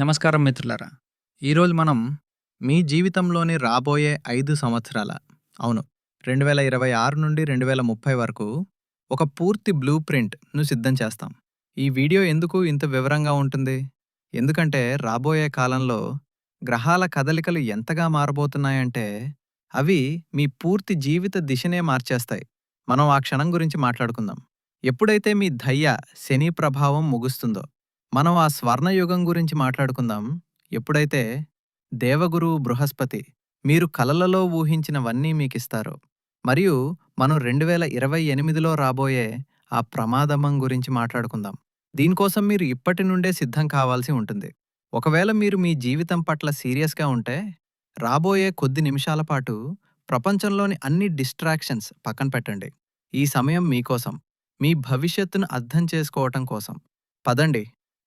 నమస్కారం మిత్రులారా. ఈరోజు మనం మీ జీవితంలోని రాబోయే ఐదు సంవత్సరాల అవును రెండు వేల ఇరవై ఆరు నుండి రెండు వేల ముప్పై వరకు ఒక పూర్తి బ్లూ ప్రింట్ను సిద్ధం చేస్తాం. ఈ వీడియో ఎందుకు ఇంత వివరంగా ఉంటుంది? ఎందుకంటే రాబోయే కాలంలో గ్రహాల కదలికలు ఎంతగా మారబోతున్నాయంటే అవి మీ పూర్తి జీవిత దిశనే మార్చేస్తాయి. మనం ఆ క్షణం గురించి మాట్లాడుకుందాం. ఎప్పుడైతే మీ ధయ్య శని ప్రభావం ముగుస్తుందో మనం ఆ స్వర్ణయుగం గురించి మాట్లాడుకుందాం. ఎప్పుడైతే దేవగురువు బృహస్పతి మీరు కలలలో ఊహించినవన్నీ మీకిస్తారో మరియు మనం రెండు వేల ఇరవై ఎనిమిదిలో రాబోయే ఆ ప్రమాదమం గురించి మాట్లాడుకుందాం. దీనికోసం మీరు ఇప్పటి నుండే సిద్ధం కావాల్సి ఉంటుంది. ఒకవేళ మీరు మీ జీవితం పట్ల సీరియస్గా ఉంటే రాబోయే కొద్ది నిమిషాల పాటు ప్రపంచంలోని అన్ని డిస్ట్రాక్షన్స్ పక్కన పెట్టండి. ఈ సమయం మీకోసం మీ భవిష్యత్తును అర్థం చేసుకోవటం కోసం. పదండి.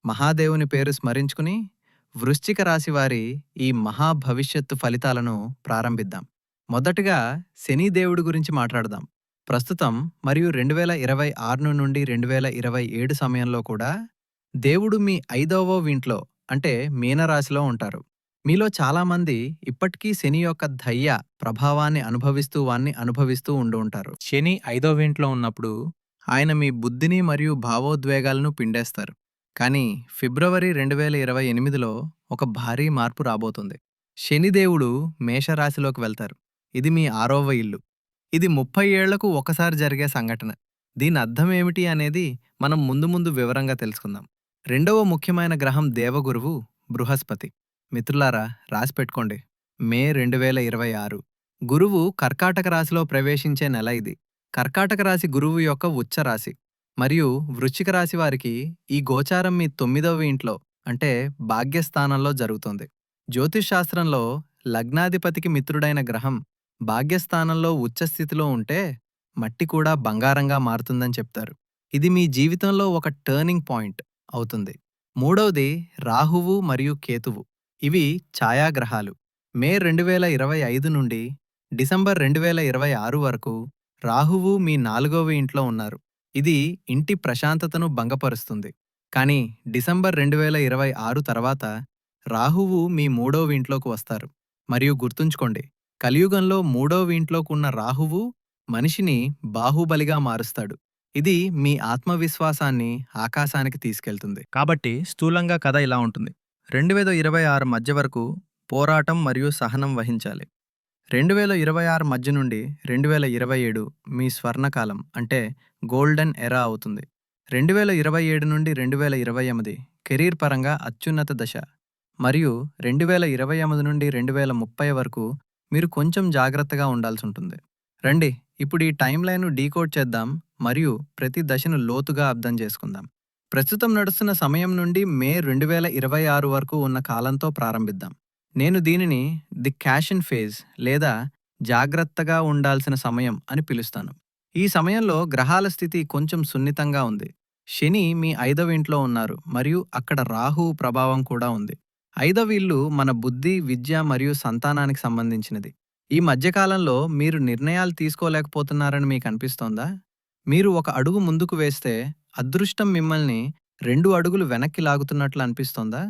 మహాదేవుని పేరు స్మరించుకుని వృశ్చిక రాశివారి ఈ మహా భవిష్యత్తు ఫలితాలను ప్రారంభిద్దాం. మొదటగా శనిదేవుడి గురించి మాట్లాడదాం. ప్రస్తుతం మరియు రెండు వేల ఇరవై ఆరు నుండి రెండు వేల ఇరవై ఏడు సమయంలో కూడా దేవుడు మీ ఐదవ వీంట్లో అంటే మీనరాశిలో ఉంటారు. మీలో చాలామంది ఇప్పటికీ శని యొక్క దయ్య ప్రభావాన్ని అనుభవిస్తూ వాన్ని అనుభవిస్తూ ఉండు ఉంటారు. శని ఐదో వింట్లో ఉన్నప్పుడు ఆయన మీ బుద్ధిని మరియు భావోద్వేగాలను పిండేస్తారు. కానీ ఫిబ్రవరి రెండు వేల ఇరవై ఎనిమిదిలో ఒక భారీ మార్పు రాబోతుంది. శనిదేవుడు మేషరాశిలోకి వెళ్తారు. ఇది మీ ఆరోవ ఇల్లు. ఇది ముప్పై ఏళ్ళకు ఒకసారి జరిగే సంఘటన. దీని అర్థం ఏమిటి అనేది మనం ముందు ముందు వివరంగా తెలుసుకుందాం. రెండవ ముఖ్యమైన గ్రహం దేవగురువు బృహస్పతి. మిత్రులారా రాసి పెట్టుకోండి. మే రెండు వేల ఇరవై ఆరు. గురువు కర్కాటక రాశిలో ప్రవేశించే నెల ఇది. కర్కాటక రాశి గురువు యొక్క ఉచ్చ రాశి. మరియు వృశ్చిక రాశి వారికి ఈ గోచారం మీ తొమ్మిదవ ఇంట్లో అంటే భాగ్యస్థానంలో జరుగుతుంది. జ్యోతిష్శాస్త్రంలో లగ్నాధిపతికి మిత్రుడైన గ్రహం భాగ్యస్థానంలో ఉచ్చస్థితిలో ఉంటే మట్టి కూడా బంగారంగా మారుతుందని చెప్తారు. ఇది మీ జీవితంలో ఒక టర్నింగ్ పాయింట్ అవుతుంది. మూడవది రాహువు మరియు కేతువు. ఇవి ఛాయాగ్రహాలు. మే రెండు వేల ఇరవై ఐదు నుండి డిసెంబర్ రెండు వేల ఇరవై ఆరు వరకు రాహువు మీ నాలుగవ ఇంట్లో ఉన్నారు. ఇది ఇంటి ప్రశాంతతను భంగపరుస్తుంది. కానీ డిసెంబర్ రెండు వేల ఇరవై ఆరు తర్వాత రాహువు మీ మూడవ ఇంట్లోకి వస్తారు. మరియు గుర్తుంచుకోండి కలియుగంలో మూడవ ఇంట్లోకున్న రాహువు మనిషిని బాహుబలిగా మారుస్తాడు. ఇది మీ ఆత్మవిశ్వాసాన్ని ఆకాశానికి తీసుకెళ్తుంది. కాబట్టి స్థూలంగా కథ ఇలా ఉంటుంది. రెండు వేల ఇరవై ఆరు మధ్య వరకు పోరాటం మరియు సహనం వహించాలి. రెండు వేల ఇరవై ఆరు మధ్య నుండి రెండు వేల ఇరవై ఏడు మీ స్వర్ణకాలం అంటే గోల్డెన్ ఎరా అవుతుంది. రెండు వేల ఇరవై ఏడు నుండి రెండు వేల ఇరవై ఎనిమిది కెరీర్ పరంగా అత్యున్నత దశ. మరియు రెండు వేల ఇరవై ఎనిమిది నుండి రెండు వేల ముప్పై వరకు మీరు కొంచెం జాగ్రత్తగా ఉండాల్సి ఉంటుంది. రండి ఇప్పుడు ఈ టైం లైన్ను డీకోడ్ చేద్దాం మరియు ప్రతి దశను లోతుగా అర్థం చేసుకుందాం. ప్రస్తుతం నడుస్తున్న సమయం నుండి మే రెండు వేల ఇరవై ఆరు వరకు ఉన్న కాలంతో ప్రారంభిద్దాం. నేను దీనిని ది క్యాషన్ ఫేజ్ లేదా జాగ్రత్తగా ఉండాల్సిన సమయం అని పిలుస్తాను. ఈ సమయంలో గ్రహాల స్థితి కొంచెం సున్నితంగా ఉంది. శని మీ ఐదవ ఇంట్లో ఉన్నారు మరియు అక్కడ రాహు ప్రభావం కూడా ఉంది. ఐదవ ఇల్లు మన బుద్ధి విద్య మరియు సంతానానికి సంబంధించినది. ఈ మధ్యకాలంలో మీరు నిర్ణయాలు తీసుకోలేకపోతున్నారని మీకు అనిపిస్తోందా? మీరు ఒక అడుగు ముందుకు వేస్తే అదృష్టం మిమ్మల్ని రెండు అడుగులు వెనక్కి లాగుతున్నట్లు అనిపిస్తోందా?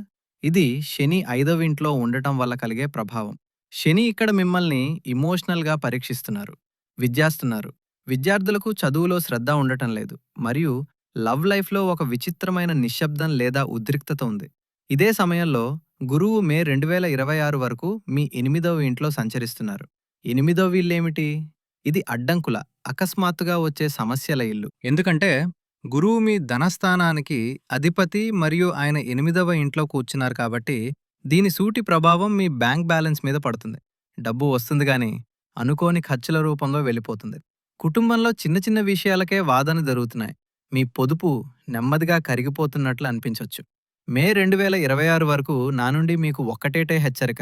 ఇది శని ఐదవ ఇంట్లో ఉండటం వల్ల కలిగే ప్రభావం. శని ఇక్కడ మిమ్మల్ని ఇమోషనల్గా పరీక్షిస్తున్నారు విద్యాస్తున్నారు. విద్యార్థులకు చదువులో శ్రద్ధ ఉండటం లేదు మరియు లవ్ లైఫ్లో ఒక విచిత్రమైన నిశ్శబ్దం లేదా ఉద్రిక్తత ఉంది. ఇదే సమయంలో గురువు మే రెండు వేల ఇరవై ఆరు వరకు మీ ఎనిమిదవ ఇంట్లో సంచరిస్తున్నారు. ఎనిమిదవ ఇల్లేమిటి? ఇది అడ్డంకుల అకస్మాత్తుగా వచ్చే సమస్యల ఇల్లు. ఎందుకంటే గురువు మీ ధనస్థానానికి అధిపతి మరియు ఆయన ఎనిమిదవ ఇంట్లో కూర్చున్నారు కాబట్టి దీని సూటి ప్రభావం మీ బ్యాంక్ బ్యాలెన్స్ మీద పడుతుంది. డబ్బు వస్తుంది గాని అనుకోని ఖర్చుల రూపంలో వెళ్ళిపోతుంది. కుటుంబంలో చిన్న చిన్న విషయాలకే వాదన జరుగుతున్నాయి. మీ పొదుపు నెమ్మదిగా కరిగిపోతున్నట్లు అనిపించొచ్చు. మే రెండు వేల ఇరవై ఆరు వరకు నా నుండి మీకు ఒక్కటేటే హెచ్చరిక.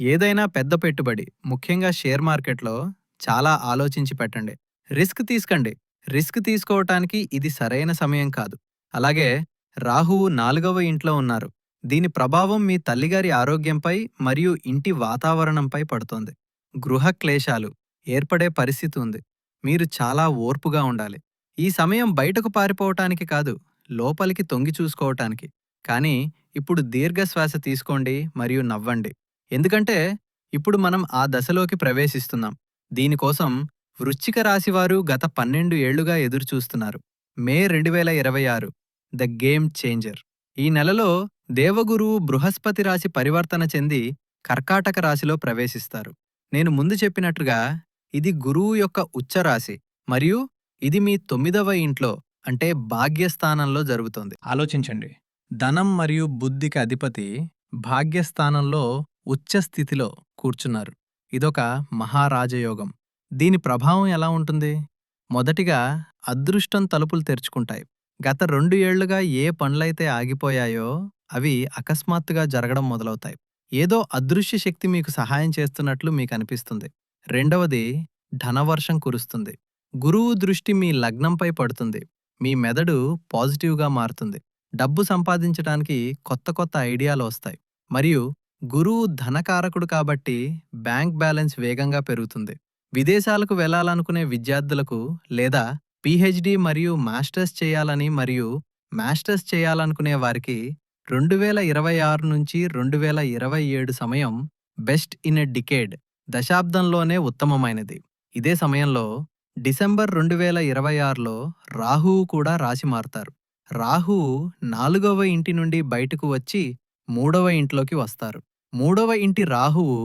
ఏదైనా పెద్ద పెట్టుబడి ముఖ్యంగా షేర్ మార్కెట్లో చాలా ఆలోచించి పెట్టండి. రిస్క్ తీసుకండి. రిస్క్ తీసుకోవటానికి ఇది సరైన సమయం కాదు. అలాగే రాహువు నాలుగవ ఇంట్లో ఉన్నారు. దీని ప్రభావం మీ తల్లిగారి ఆరోగ్యంపై మరియు ఇంటి వాతావరణంపై పడుతోంది. గృహ క్లేశాలు ఏర్పడే పరిస్థితి ఉంది. మీరు చాలా ఓర్పుగా ఉండాలి. ఈ సమయం బయటకు పారిపోవటానికి కాదు లోపలికి తొంగి చూసుకోవటానికి. కానీ ఇప్పుడు దీర్ఘశ్వాస తీసుకోండి మరియు నవ్వండి. ఎందుకంటే ఇప్పుడు మనం ఆ దశలోకి ప్రవేశిస్తున్నాం. దీనికోసం వృశ్చిక రాశివారు గత పన్నెండు ఏళ్ళుగా ఎదురుచూస్తున్నారు. మే రెండు వేల ఇరవై ఆరు ద గేమ్ చేంజర్. ఈ నెలలో దేవగురువు బృహస్పతి రాశి పరివర్తన చెంది కర్కాటక రాశిలో ప్రవేశిస్తారు. నేను ముందు చెప్పినట్లుగా ఇది గురువు యొక్క ఉచ్చరాశి మరియు ఇది మీ తొమ్మిదవ ఇంట్లో అంటే భాగ్యస్థానంలో జరుగుతోంది. ఆలోచించండి. ధనం మరియు బుద్ధికి అధిపతి భాగ్యస్థానంలో ఉచ్చస్థితిలో కూర్చున్నారు. ఇదొక మహారాజయోగం. దీని ప్రభావం ఎలా ఉంటుంది? మొదటిగా అదృష్టం తలుపులు తెరుచుకుంటాయి. గత రెండు ఏళ్ళుగా ఏ పనులైతే ఆగిపోయాయో అవి అకస్మాత్తుగా జరగడం మొదలవుతాయి. ఏదో అదృశ్య శక్తి మీకు సహాయం చేస్తున్నట్లు మీకు అనిపిస్తుంది. రెండవది ధనవర్షం కురుస్తుంది. గురువు దృష్టి మీ లగ్నంపై పడుతుంది. మీ మెదడు పాజిటివ్గా మారుతుంది. డబ్బు సంపాదించడానికి కొత్త కొత్త ఐడియాలు వస్తాయి. మరియు గురువు ధనకారకుడు కాబట్టి బ్యాంక్ బ్యాలెన్స్ వేగంగా పెరుగుతుంది. విదేశాలకు వెళ్ళాలనుకునే విద్యార్థులకు లేదా పీహెచ్డీ మరియు మాస్టర్స్ చేయాలని మరియు మాస్టర్స్ చేయాలనుకునే వారికి రెండు వేల ఇరవై ఆరు నుంచి రెండు వేల ఇరవై ఏడు సమయం బెస్ట్ ఇన్ ఎ డికేడ్ దశాబ్దంలోనే ఉత్తమమైనది. ఇదే సమయంలో డిసెంబర్ రెండు వేల ఇరవై ఆరులో రాహువు కూడా రాశి మారుతారు. రాహువు నాలుగవ ఇంటి నుండి బయటకు వచ్చి మూడవ ఇంట్లోకి వస్తారు. మూడవ ఇంటి రాహువు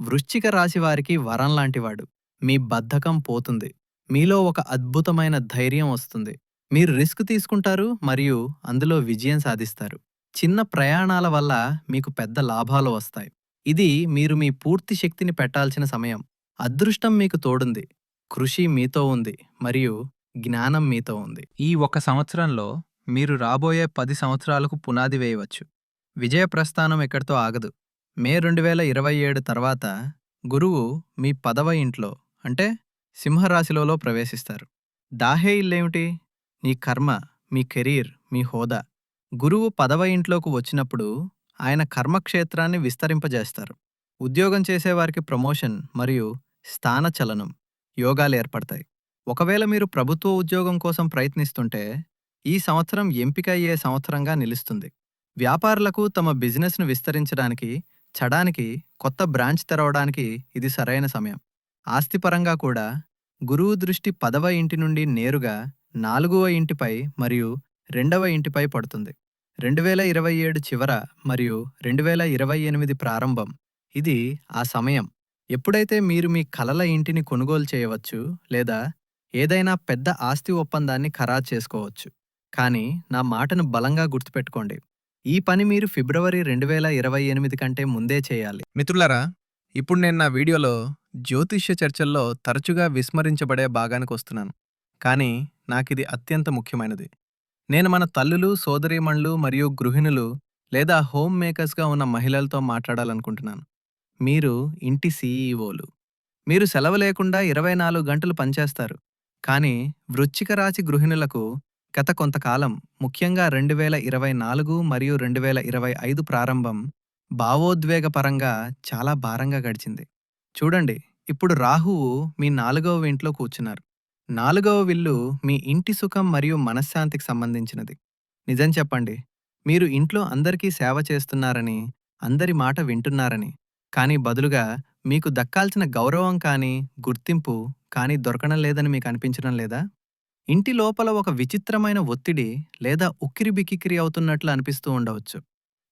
వృశ్చిక రాశివారికి వరం లాంటివాడు మీ బద్ధకం పోతుంది. మీలో ఒక అద్భుతమైన ధైర్యం వస్తుంది. మీరు రిస్క్ తీసుకుంటారు మరియు అందులో విజయం సాధిస్తారు. చిన్న ప్రయాణాల వల్ల మీకు పెద్ద లాభాలు వస్తాయి. ఇది మీరు మీ పూర్తి శక్తిని పెట్టాల్సిన సమయం. అదృష్టం మీకు తోడుంది. కృషి మీతో ఉంది మరియు జ్ఞానం మీతో ఉంది. ఈ ఒక సంవత్సరంలో మీరు రాబోయే పది సంవత్సరాలకు పునాది వేయవచ్చు. విజయ ప్రస్థానం ఎక్కడితో ఆగదు. మే రెండు వేల ఇరవై ఏడు తర్వాత గురువు మీ పదవ ఇంట్లో అంటే సింహరాశిలో ప్రవేశిస్తారు. దాహే ఇల్లేమిటి? నీ కర్మ మీ కెరీర్ మీ హోదా. గురువు పదవ ఇంట్లోకి వచ్చినప్పుడు ఆయన కర్మక్షేత్రాన్ని విస్తరింపజేస్తారు. ఉద్యోగం చేసేవారికి ప్రమోషన్ మరియు స్థానచలనం యోగాలు ఏర్పడతాయి. ఒకవేళ మీరు ప్రభుత్వ ఉద్యోగం కోసం ప్రయత్నిస్తుంటే ఈ సంవత్సరం ఎంపిక అయ్యే సంవత్సరంగా నిలుస్తుంది. వ్యాపారులకు తమ బిజినెస్ను విస్తరించడానికి చడానికి కొత్త బ్రాంచ్ తెరవడానికి ఇది సరైన సమయం. ఆస్తిపరంగా కూడా గురువు దృష్టి పదవ ఇంటి నుండి నేరుగా నాలుగవ ఇంటిపై మరియు రెండవ ఇంటిపై పడుతుంది. రెండు వేల ఇరవై ఏడు చివర మరియు రెండు వేల ఇరవై ఎనిమిది ప్రారంభం. ఇది ఆ సమయం. ఎప్పుడైతే మీరు మీ కలల ఇంటిని కొనుగోలు చేయవచ్చు లేదా ఏదైనా పెద్ద ఆస్తి ఒప్పందాన్ని ఖరారు చేసుకోవచ్చు. కానీ నా మాటను బలంగా గుర్తుపెట్టుకోండి. ఈ పని మీరు ఫిబ్రవరి రెండు వేల ఇరవై ఎనిమిది కంటే ముందే చేయాలి. మిత్రులారా ఇప్పుడు నేను నా వీడియోలో జ్యోతిష్య చర్చల్లో తరచుగా విస్మరించబడే భాగానికి వస్తున్నాను. కానీ నాకిది అత్యంత ముఖ్యమైనది. నేను మన తల్లులు సోదరీమణులు మరియు గృహిణులు లేదా హోమ్ మేకర్స్గా ఉన్న మహిళలతో మాట్లాడాలనుకుంటున్నాను. మీరు ఇంటి సీఈఓలు. మీరు సెలవు లేకుండా ఇరవై నాలుగు గంటలు పనిచేస్తారు. కానీ వృశ్చిక రాశి గృహిణులకు గత కొంతకాలం ముఖ్యంగా రెండు వేల ఇరవై నాలుగు మరియు రెండు వేల ఇరవై ఐదు ప్రారంభం భావోద్వేగపరంగా చాలా భారంగా గడిచింది. చూడండి ఇప్పుడు రాహువు మీ నాలుగవ ఇంట్లో కూర్చున్నారు. నాలుగవ విల్లు మీ ఇంటి సుఖం మరియు మనశ్శాంతికి సంబంధించినది. నిజం చెప్పండి మీరు ఇంట్లో అందరికీ సేవ చేస్తున్నారని అందరి మాట వింటున్నారని కానీ బదులుగా మీకు దక్కాల్సిన గౌరవం కానీ గుర్తింపు కానీ దొరకడం లేదని మీకు అనిపించడం లేదా? ఇంటి లోపల ఒక విచిత్రమైన ఒత్తిడి లేదా ఉక్కిరి బిక్కిరి అవుతున్నట్లు అనిపిస్తూ ఉండవచ్చు.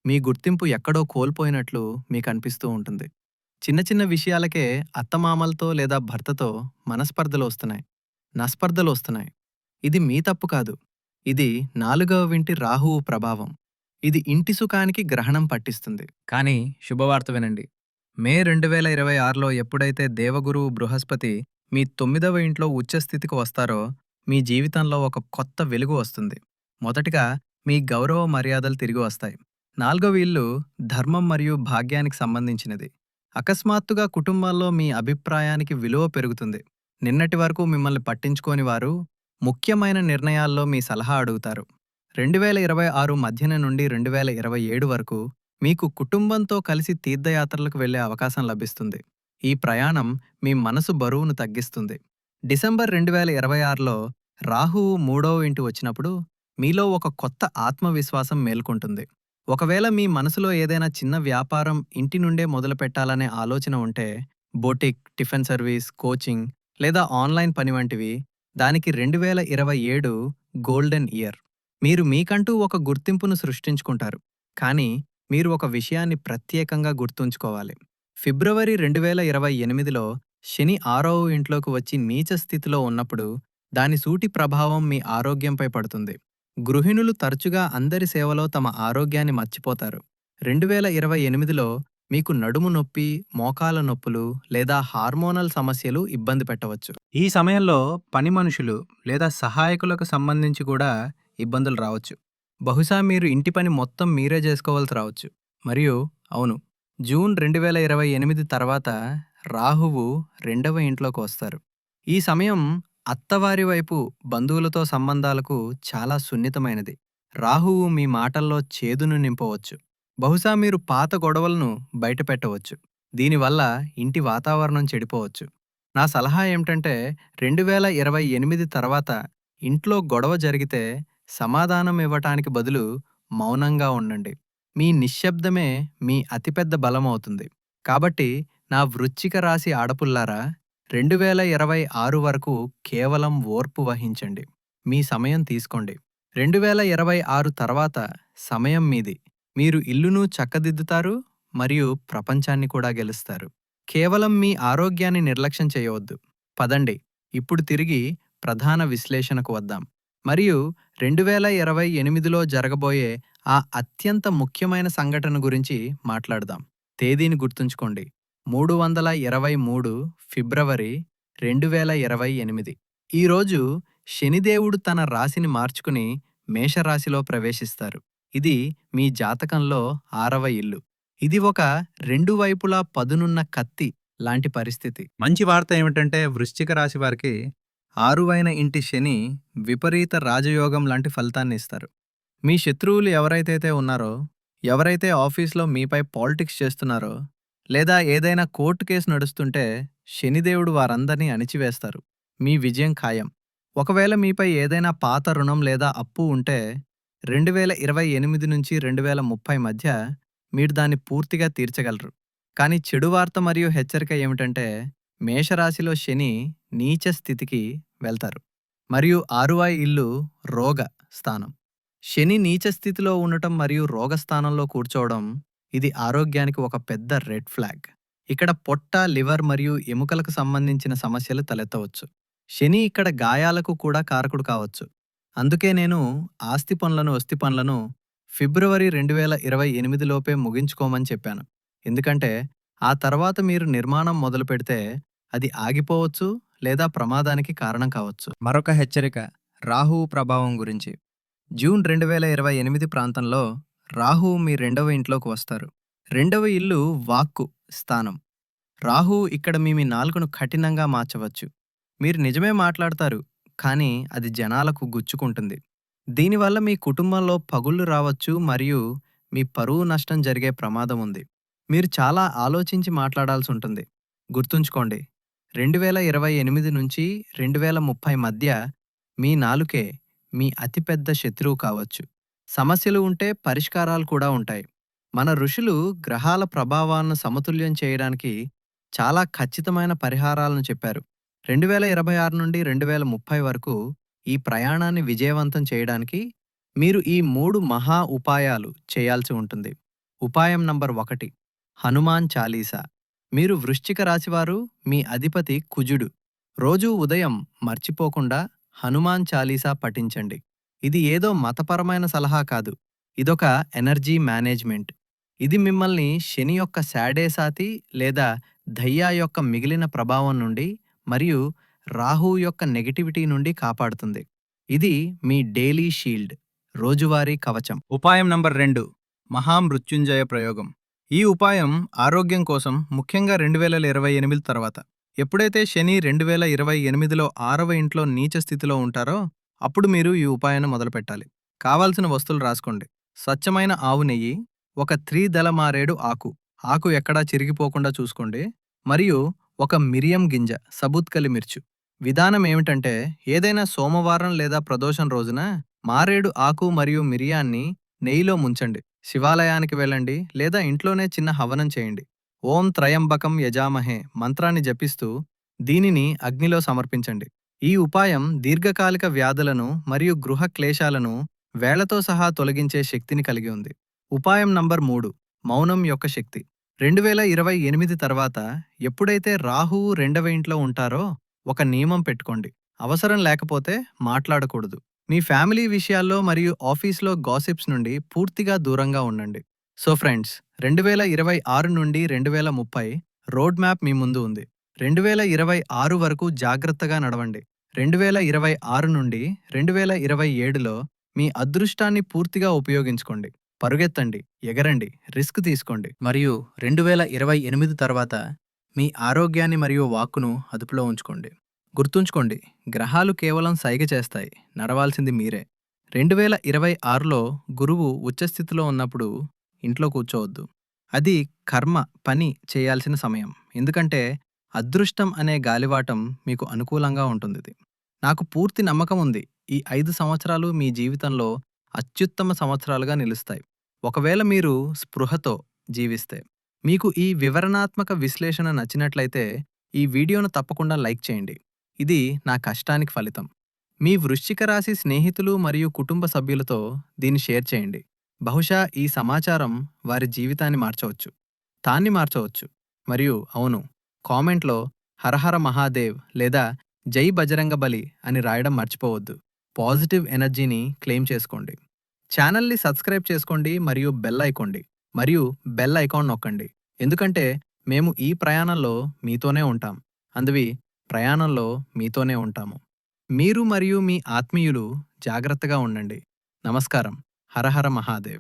మీ గుర్తింపు ఎక్కడో కోల్పోయినట్లు మీకు అనిపిస్తూ ఉంటుంది. చిన్న చిన్న విషయాలకే అత్తమామలతో లేదా భర్తతో మనస్పర్ధలు వస్తున్నాయి. నస్పర్ధలు వస్తున్నాయి. ఇది మీ తప్పు కాదు. ఇది నాలుగవ వింటి రాహువు ప్రభావం. ఇది ఇంటి సుఖానికి గ్రహణం పట్టిస్తుంది. కానీ శుభవార్త వినండి. మే రెండు వేల ఇరవై ఆరులో ఎప్పుడైతే దేవగురువు బృహస్పతి మీ తొమ్మిదవ ఇంట్లో ఉచ్చస్థితికి వస్తారో మీ జీవితంలో ఒక కొత్త వెలుగు వస్తుంది. మొదటిగా మీ గౌరవ మర్యాదలు తిరిగి వస్తాయి. నాలుగవ ఇల్లు ధర్మం మరియు భాగ్యానికి సంబంధించినది. అకస్మాత్తుగా కుటుంబాల్లో మీ అభిప్రాయానికి విలువ పెరుగుతుంది. నిన్నటి వరకు మిమ్మల్ని పట్టించుకోని వారు ముఖ్యమైన నిర్ణయాల్లో మీ సలహా అడుగుతారు. రెండు వేల ఇరవై ఆరు మధ్యన నుండి రెండు వేల ఇరవై ఏడు వరకు మీకు కుటుంబంతో కలిసి తీర్థయాత్రలకు వెళ్ళే అవకాశం లభిస్తుంది. ఈ ప్రయాణం మీ మనసు బరువును తగ్గిస్తుంది. డిసెంబర్ రెండు వేల ఇరవై ఆరులో రాహువు మూడవ ఇంటి వచ్చినప్పుడు మీలో ఒక కొత్త ఆత్మవిశ్వాసం మేల్కొంటుంది. ఒకవేళ మీ మనసులో ఏదైనా చిన్న వ్యాపారం ఇంటి నుండే మొదలు పెట్టాలనే ఆలోచన ఉంటే బోటిక్ టిఫిన్ సర్వీస్ కోచింగ్ లేదా ఆన్లైన్ పని వంటివి దానికి రెండు వేల ఇరవై ఏడు గోల్డెన్ ఇయర్. మీరు మీకంటూ ఒక గుర్తింపును సృష్టించుకుంటారు. కానీ మీరు ఒక విషయాన్ని ప్రత్యేకంగా గుర్తుంచుకోవాలి. ఫిబ్రవరి రెండు వేల ఇరవై ఎనిమిదిలో శని ఆరవ ఇంట్లోకి వచ్చి నీచ స్థితిలో ఉన్నప్పుడు దాని సూటి ప్రభావం మీ ఆరోగ్యంపై పడుతుంది. గృహిణులు తరచుగా అందరి సేవలో తమ ఆరోగ్యాన్ని మర్చిపోతారు. రెండు వేల ఇరవై ఎనిమిదిలో మీకు నడుము నొప్పి మోకాల నొప్పులు లేదా హార్మోనల్ సమస్యలు ఇబ్బంది పెట్టవచ్చు. ఈ సమయంలో పని మనుషులు లేదా సహాయకులకు సంబంధించి కూడా ఇబ్బందులు రావచ్చు. బహుశా మీరు ఇంటి పని మొత్తం మీరే చేసుకోవాల్సి రావచ్చు. మరియు అవును జూన్ రెండు వేల ఇరవై ఎనిమిది తర్వాత రాహువు రెండవ ఇంట్లోకి వస్తారు. ఈ సమయం అత్తవారి వైపు బంధువులతో సంబంధాలకు చాలా సున్నితమైనది. రాహువు మీ మాటల్లో చేదును నింపవచ్చు. బహుశా మీరు పాత గొడవలను బయటపెట్టవచ్చు. దీనివల్ల ఇంటి వాతావరణం చెడిపోవచ్చు. నా సలహా ఏమిటంటే రెండు వేల ఇరవై ఎనిమిది తర్వాత ఇంట్లో గొడవ జరిగితే సమాధానం ఇవ్వటానికి బదులు మౌనంగా ఉండండి. మీ నిశ్శబ్దమే మీ అతిపెద్ద బలమవుతుంది. కాబట్టి నా వృచ్చిక రాశి ఆడపుల్లారా రెండు వేల ఇరవై ఆరు వరకు కేవలం ఓర్పు వహించండి. మీ సమయం తీసుకోండి. రెండు వేల ఇరవై ఆరు తర్వాత సమయం మీది. మీరు ఇల్లును చక్కదిద్దుతారు మరియు ప్రపంచాన్ని కూడా గెలుస్తారు. కేవలం మీ ఆరోగ్యాన్ని నిర్లక్ష్యం చేయవద్దు. పదండి. ఇప్పుడు తిరిగి ప్రధాన విశ్లేషణకు వద్దాం. మరియు రెండు వేల ఇరవై ఎనిమిదిలో జరగబోయే ఆ అత్యంత ముఖ్యమైన సంఘటన గురించి మాట్లాడదాం. తేదీని గుర్తుంచుకోండి. మూడు వందల ఇరవై మూడు ఫిబ్రవరి రెండు వేల ఇరవై ఎనిమిది. ఈరోజు శనిదేవుడు తన రాశిని మార్చుకుని మేషరాశిలో ప్రవేశిస్తారు. ఇది మీ జాతకంలో ఆరవ ఇల్లు. ఇది ఒక రెండు వైపులా పదునున్న కత్తి లాంటి పరిస్థితి. మంచి వార్త ఏమిటంటే వృశ్చిక రాశి వారికి ఆరువైన ఇంటి శని విపరీత రాజయోగం లాంటి ఫలితాన్ని ఇస్తారు. మీ శత్రువులు ఎవరైతే ఉన్నారో ఎవరైతే ఆఫీస్లో మీపై పాలిటిక్స్ చేస్తున్నారో లేదా ఏదైనా కోర్టు కేసు నడుస్తుంటే శనిదేవుడు వారందరినీ అణిచివేస్తారు. మీ విజయం ఖాయం. ఒకవేళ మీపై ఏదైనా పాత రుణం లేదా అప్పు ఉంటే రెండు వేల ఇరవై ఎనిమిది నుంచి రెండు వేల ముప్పై మధ్య మీరు దాన్ని పూర్తిగా తీర్చగలరు. కానీ చెడు వార్త మరియు హెచ్చరిక ఏమిటంటే మేషరాశిలో శని నీచ స్థితికి వెళ్తారు. మరియు ఆరువాయి ఇల్లు రోగ స్థానం. శని నీచ స్థితిలో ఉండటం మరియు రోగస్థానంలో కూర్చోవడం ఇది ఆరోగ్యానికి ఒక పెద్ద రెడ్ ఫ్లాగ్. ఇక్కడ పొట్ట లివర్ మరియు ఎముకలకు సంబంధించిన సమస్యలు తలెత్తవచ్చు. శని ఇక్కడ గాయాలకు కూడా కారకుడు కావచ్చు. అందుకే నేను ఆస్తి పనులను వస్తి పనులను ఫిబ్రవరి రెండు వేల ఇరవై ఎనిమిదిలోపే ముగించుకోమని చెప్పాను. ఎందుకంటే ఆ తర్వాత మీరు నిర్మాణం మొదలు పెడితే అది ఆగిపోవచ్చు లేదా ప్రమాదానికి కారణం కావచ్చు. మరొక హెచ్చరిక రాహువు ప్రభావం గురించి. జూన్ రెండు వేల ఇరవై ఎనిమిది ప్రాంతంలో రాహు మీ రెండవ ఇంట్లోకి వస్తారు. రెండవ ఇల్లు వాక్కు స్థానం. రాహు ఇక్కడ మీ మీ నాలుకను కఠినంగా మార్చవచ్చు. మీరు నిజమే మాట్లాడతారు కానీ అది జనాలకు గుచ్చుకుంటుంది. దీనివల్ల మీ కుటుంబంలో పగుళ్ళు రావచ్చు మరియు మీ పరువు నష్టం జరిగే ప్రమాదం ఉంది. మీరు చాలా ఆలోచించి మాట్లాడాల్సి ఉంటుంది. గుర్తుంచుకోండి రెండు వేల ఇరవై ఎనిమిది నుంచి రెండు వేల ముప్పై మధ్య మీ నాలుకే మీ అతిపెద్ద శత్రువు కావచ్చు. సమస్యలు ఉంటే పరిష్కారాలు కూడా ఉంటాయి. మన ఋషులు గ్రహాల ప్రభావాలను సమతుల్యం చేయడానికి చాలా ఖచ్చితమైన పరిహారాలను చెప్పారు. రెండు వేల ఇరవై ఆరు నుండి రెండు వేల ముప్పై వరకు ఈ ప్రయాణాన్ని విజయవంతం చేయడానికి మీరు ఈ మూడు మహా ఉపాయాలు చేయాల్సి ఉంటుంది. ఉపాయం నంబర్ ఒకటి హనుమాన్ చాలీసా. మీరు వృశ్చిక రాశివారు మీ అధిపతి కుజుడు. రోజూ ఉదయం మర్చిపోకుండా హనుమాన్ చాలీసా పఠించండి. ఇది ఏదో మతపరమైన సలహా కాదు. ఇదొక ఎనర్జీ మేనేజ్మెంట్. ఇది మిమ్మల్ని శని యొక్క శాడేసాతి లేదా దయ్యా యొక్క మిగిలిన ప్రభావం నుండి మరియు రాహు యొక్క నెగటివిటీ నుండి కాపాడుతుంది. ఇది మీ డైలీ షీల్డ్ రోజువారీ కవచం. ఉపాయం నంబర్ రెండు మహామృత్యుంజయ ప్రయోగం. ఈ ఉపాయం ఆరోగ్యం కోసం ముఖ్యంగా రెండు వేల ఇరవై ఎనిమిది తర్వాత. ఎప్పుడైతే శని రెండు వేల ఇరవై ఎనిమిదిలో ఆరవ ఇంట్లో నీచ స్థితిలో ఉంటారో అప్పుడు మీరు ఈ ఉపాయాన్ని మొదలుపెట్టాలి. కావాల్సిన వస్తువులు రాసుకోండి. స్వచ్ఛమైన ఆవు నెయ్యి ఒక త్రిదళ మారేడు ఆకు. ఆకు ఎక్కడా చిరిగిపోకుండా చూసుకోండి. మరియు ఒక మిరియం గింజ సబూత్కలి మిర్చు. విధానం ఏమిటంటే ఏదైనా సోమవారం లేదా ప్రదోషం రోజున మారేడు ఆకు మరియు మిరియాన్ని నెయ్యిలో ముంచండి. శివాలయానికి వెళ్ళండి లేదా ఇంట్లోనే చిన్న హవనం చేయండి. ఓం త్రయంబకం యజామహే మంత్రాన్ని జపిస్తూ దీనిని అగ్నిలో సమర్పించండి. ఈ ఉపాయం దీర్ఘకాలిక వ్యాధులను మరియు గృహ క్లేశాలను వేళ్ళతో సహా తొలగించే శక్తిని కలిగి ఉంది. ఉపాయం నంబర్ మూడు మౌనం యొక్క శక్తి. రెండు వేల ఇరవై ఎనిమిది తర్వాత ఎప్పుడైతే రాహువు రెండవ ఇంట్లో ఉంటారో ఒక నియమం పెట్టుకోండి. అవసరం లేకపోతే మాట్లాడకూడదు. మీ ఫ్యామిలీ విషయాల్లో మరియు ఆఫీస్లో గాసిప్స్ నుండి పూర్తిగా దూరంగా ఉండండి. సో ఫ్రెండ్స్ రెండు వేల ఇరవై ఆరు నుండి రెండు వేల ముప్పై రోడ్ మ్యాప్ మీ ముందు ఉంది. రెండు వేల ఇరవై ఆరు వరకు జాగ్రత్తగా నడవండి. రెండు వేల ఇరవై ఆరు నుండి రెండు వేల ఇరవై ఏడులో మీ అదృష్టాన్ని పూర్తిగా ఉపయోగించుకోండి. పరుగెత్తండి ఎగరండి రిస్క్ తీసుకోండి. మరియు రెండు వేల ఇరవై ఎనిమిది తర్వాత మీ ఆరోగ్యాన్ని మరియు వాక్కును అదుపులో ఉంచుకోండి. గుర్తుంచుకోండి గ్రహాలు కేవలం సైగ చేస్తాయి నడవాల్సింది మీరే. రెండు వేల ఇరవై ఆరులో గురువు ఉచ్చస్థితిలో ఉన్నప్పుడు ఇంట్లో కూర్చోవద్దు. అది కర్మ పని చేయాల్సిన సమయం. ఎందుకంటే అదృష్టం అనే గాలివాటం మీకు అనుకూలంగా ఉంటుంది నాకు పూర్తి నమ్మకం ఉంది. ఈ ఐదు సంవత్సరాలు మీ జీవితంలో అత్యుత్తమ సంవత్సరాలుగా నిలుస్తాయి. ఒకవేళ మీరు స్పృహతో జీవిస్తే మీకు ఈ వివరణాత్మక విశ్లేషణ నచ్చినట్లయితే ఈ వీడియోను తప్పకుండా లైక్ చేయండి. ఇది నా కష్టానికి ఫలితం. మీ వృశ్చిక రాశి స్నేహితులు మరియు కుటుంబ సభ్యులతో దీన్ని షేర్ చేయండి. బహుశా ఈ సమాచారం వారి జీవితాన్ని మార్చవచ్చు. తాన్ని మార్చవచ్చు. మరియు అవును కామెంట్లో హరహర మహాదేవ్ లేదా జై బజరంగ బలి అని రాయడం మర్చిపోవద్దు. పాజిటివ్ ఎనర్జీని క్లెయిమ్ చేసుకోండి. ఛానల్ని సబ్స్క్రైబ్ చేసుకోండి మరియు బెల్ ఐకోండి మరియు బెల్ ఐకాన్ నొక్కండి. ఎందుకంటే మేము ఈ ప్రయాణంలో మీతోనే ఉంటాం. అందువి ప్రయాణంలో మీతోనే ఉంటాము. మీరు మరియు మీ ఆత్మీయులు జాగ్రత్తగా ఉండండి. నమస్కారం. హరహర మహాదేవ్.